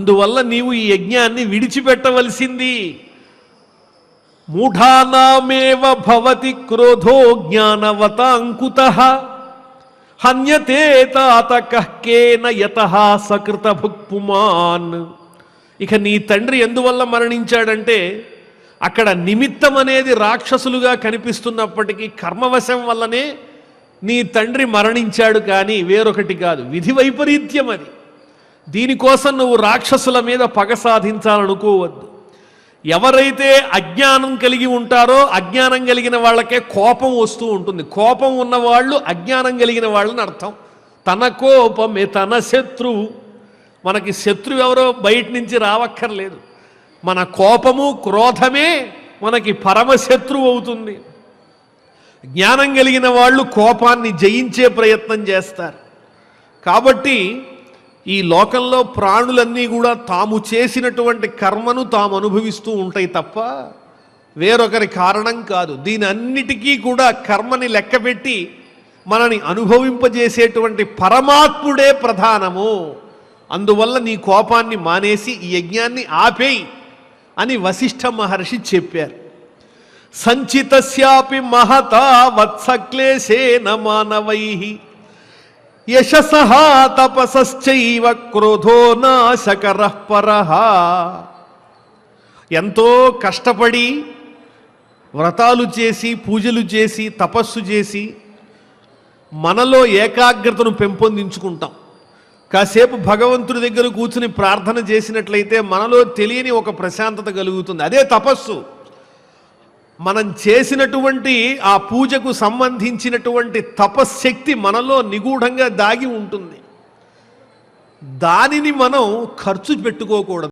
అందువల్ల నీవు ఈ యజ్ఞాన్ని విడిచిపెట్టవలసింది. మూఢానామేవ భవతి క్రోధో జ్ఞానవత అంకుత. హన్యతే తాత కహ్కేన యత సకృత భుక్పుమాన్. ఇక నీ తండ్రి ఎందువల్ల మరణించాడంటే అక్కడ నిమిత్తం అనేది రాక్షసులుగా కనిపిస్తున్నప్పటికీ కర్మవశం వల్లనే నీ తండ్రి మరణించాడు కానీ వేరొకటి కాదు. విధి వైపరీత్యం అది. దీనికోసం నువ్వు రాక్షసుల మీద పగ సాధించాలనుకోవద్దు. ఎవరైతే అజ్ఞానం కలిగి ఉంటారో అజ్ఞానం కలిగిన వాళ్ళకే కోపం వస్తూ ఉంటుంది. కోపం ఉన్నవాళ్ళు అజ్ఞానం కలిగిన వాళ్ళని అర్థం. తన కోపమే తన శత్రువు. మనకి శత్రువు ఎవరో బయట నుంచి రావక్కర్లేదు. మన కోపము క్రోధమే మనకి పరమశత్రువు అవుతుంది. జ్ఞానం కలిగిన వాళ్ళు కోపాన్ని జయించే ప్రయత్నం చేస్తారు. కాబట్టి ఈ లోకంలో ప్రాణులన్నీ కూడా తాము చేసినటువంటి కర్మను తాము అనుభవిస్తూ ఉంటాయి తప్ప వేరొకరి కారణం కాదు. దీని అన్నిటికీ కూడా కర్మని లెక్కపెట్టి మనని అనుభవింపజేసేటువంటి పరమాత్ముడే ప్రధానము. అందువల్ల నీ కోపాన్ని మానేసి ఈ యజ్ఞాన్ని ఆపేయి అని వశిష్ఠ మహర్షి చెప్పారు. సంచితస్యాపి మహతా వత్సక్లేశేన మానవై యశస తపసశ్చైవ క్రోధో నాశకర పరహ ఎంతో కష్టపడి వ్రతాలు చేసి పూజలు చేసి తపస్సు చేసి మనలో ఏకాగ్రతను పెంపొందించుకుంటాం. కాసేపు భగవంతుడి దగ్గర కూర్చుని ప్రార్థన చేసినట్లయితే మనలో తెలియని ఒక ప్రశాంతత కలుగుతుంది. అదే తపస్సు. మనం చేసినటువంటి ఆ పూజకు సంబంధించినటువంటి తపశ్శక్తి మనలో నిగూఢంగా దాగి ఉంటుంది. దానిని మనం ఖర్చు పెట్టుకోకూడదు.